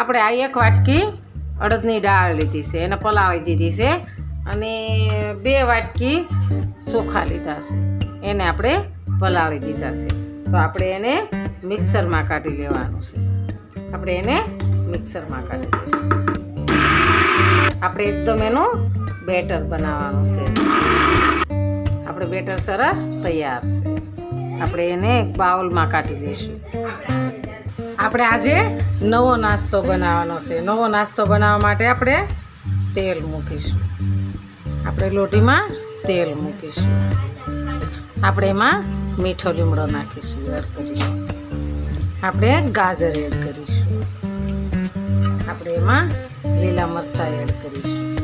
આપણે આ એક વાટકી અડદની દાળ લીધી છે, એને પલાળી દીધી છે અને બે વાટકી ચોખા લીધા છે, એને આપણે પલાળી દીધા છે. તો આપણે એને મિક્સરમાં કાઢી લેવાનું છે. આપણે એને મિક્સરમાં કાઢી દઈશું આપણે એકદમ એનું બેટર બનાવવાનું છે. આપણે બેટર સરસ તૈયાર છે. આપણે એને એક બાઉલમાં કાઢી લઈશું. આપણે આજે નવો નાસ્તો બનાવવાનો છે. નવો નાસ્તો બનાવવા માટે આપણે તેલ મૂકીશું. આપણે લોટીમાં તેલ મૂકીશું. આપણે એમાં મીઠો લીમડો નાખીશું, એડ કરીશું. આપણે ગાજર એડ કરીશું. આપણે એમાં લીલા મરચાં એડ કરીશું.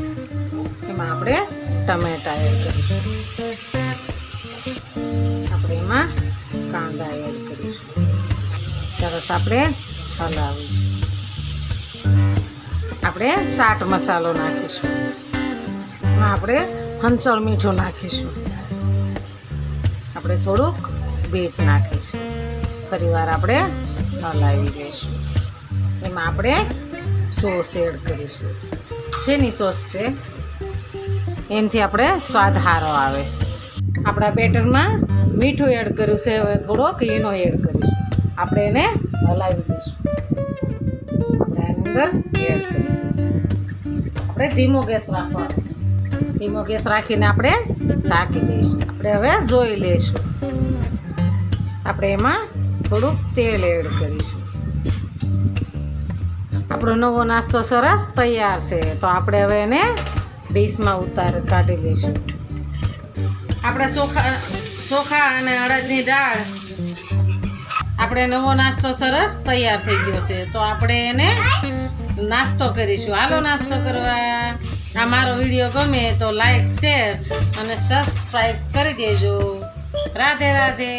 એમાં આપણે ટમેટા એડ કરીશું. આપણે એમાં કાંદા એડ કરીશું. સરસ આપણે હલાવીશું આપણે સાટ મસાલો નાખીશું. આપણે હંસળ મીઠું નાખીશું. આપણે થોડુંક બીટ નાખીશું. ફરીવાર આપણે હલાવી દઈશું. એમાં આપણે સોસ એડ કરીશું. શેની સોસ છે? એનાથી આપણે સ્વાદ સારો આવે. આપણા બેટરમાં મીઠું એડ કર્યું છે, હવે થોડોક ઈનો એડ કરીશું. આપણે એને હલાવી દઈશું. આપણે ધીમો ગેસ રાખવાનો. ધીમો ગેસ રાખીને આપણે ઢાંકી દઈશું. આપણે હવે જોઈ લઈશું. આપણે એમાં થોડુંક તેલ એડ કરીશું. આપણો નવો નાસ્તો સરસ તૈયાર છે. તો આપણે હવે એને ડીશમાં ઉતાર કાઢી લઈશું. આપણે ચોખા ચોખા અને અડદની દાળ આપણે નવો નાસ્તો સરસ તૈયાર થઈ ગયો છે. તો આપણે એને નાસ્તો કરીશું. હાલો નાસ્તો કરવા. આ મારો વીડિયો ગમે તો લાઈક, શેર અને સબસ્ક્રાઈબ કરી દેજો. રાધે રાધે.